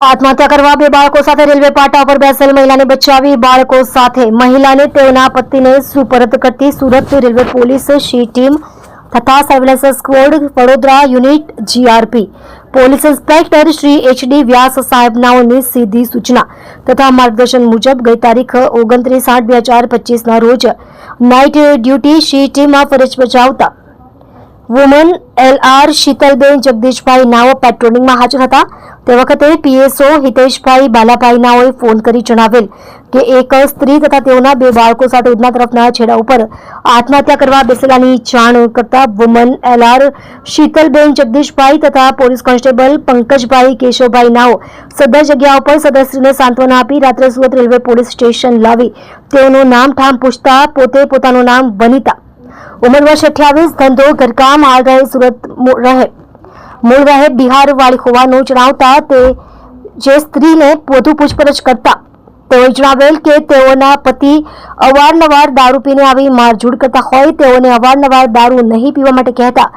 આત્મહત્યા કરવા બે બાળકો સાથે રેલવે પાટા પર બેસેલ મહિલાને બચાવી બાળકો સાથે. મહિલાને તેઓના પતિને સુપરત કરતી Surat railway police C team તથા surveillance squad Vadodara unit GRP police inspector Shri HD Vyas સાહેબનાઓની સીધી સૂચના તથા માર્ગદર્શન મુજબ ગઈ તારીખ ઓગણત્રીસ આઠ બે હજાર પચીસના રોજ નાઇટ ડ્યુટી સી ટીમમાં ફરજ બજાવતા વુમન એલઆર શીતલબેન જગદીશભાઈ નાઓ પેટ્રોલિંગમાં હાજર હતા. તે વખતે પીએસઓ હિતેશભાઈ બાલાભાઈ નાઓએ ફોન કરી જણાવેલ કે એક સ્ત્રી તથા તેઓના બે બાળકો સાથે ઉધના તરફના છેડા ઉપર આત્મહત્યા કરવા બેસેલાની જાણ કરતા woman L R Sheetalben Jagdishbhai તથા પોલીસ કોન્સ્ટેબલ પંકજભાઈ કેશવભાઈ નાઓ સદર જગ્યા ઉપર સદસ્યને સાંત્વના આપી રાત્રે સુરત રેલવે પોલીસ સ્ટેશન લાવી તેઓનું નામ ઠામ પૂછતા પોતે પોતાનું નામ વનિતા ઉંમર અઠ્યાવીસ, ધંધો, ઘરકામ, હાલ રહે સુરત રહે. મૂળ રહે બિહાર વાળી હોવાનું જણાવતા તે જે સ્ત્રીને વધુ પૂછપરછ કરતા. તેઓએ જણાવેલ કે તેઓના પતિ અવારનવાર દારૂ પીને આવી મારઝૂડ કરતા હોય, તેઓને અવારનવાર દારૂ નહીં પીવા માટે કહેતા.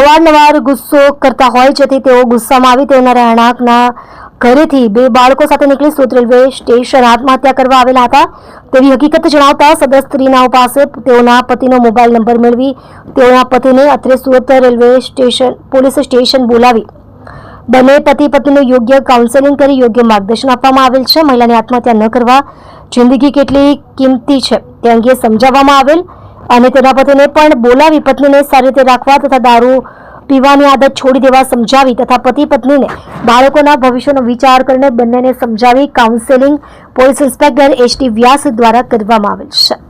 અવારનવાર ગુસ્સો કરતા હોય, જેથી તેઓ ગુસ્સામાં આવી તેઓના રહેણાંકના ઘરેથી બે બાળકો સાથે નીકળી સુરત રેલવે સ્ટેશન આત્મહત્યા કરવા આવેલા હતા. તેવી હકીકત જણાવતા સદર સ્ત્રીના પાસે તેઓના પતિનો મોબાઈલ નંબર મેળવી તેઓના પતિને અત્રે Surat railway station, police station બોલાવી. બંને પતિ પત્નીનું યોગ્ય કાઉન્સેલિંગ કરી યોગ્ય માર્ગદર્શન આપવામાં આવેલ છે. મહિલાને આત્મહત્યા ન કરવા જિંદગી કેટલી કિંમતી છે તે અંગે સમજાવવામાં આવેલ અને તેના પતિને પણ બોલાવી પત્નીને સારી રીતે રાખવા તથા દારૂ પીવાની આદત છોડી દેવા સમજાવી તથા પતિ પત્નીને બાળકોના ભવિષ્યનો વિચાર કરીને બંનેને સમજાવી counselling police inspector H T Vyas દ્વારા કરવામાં આવેલ છે.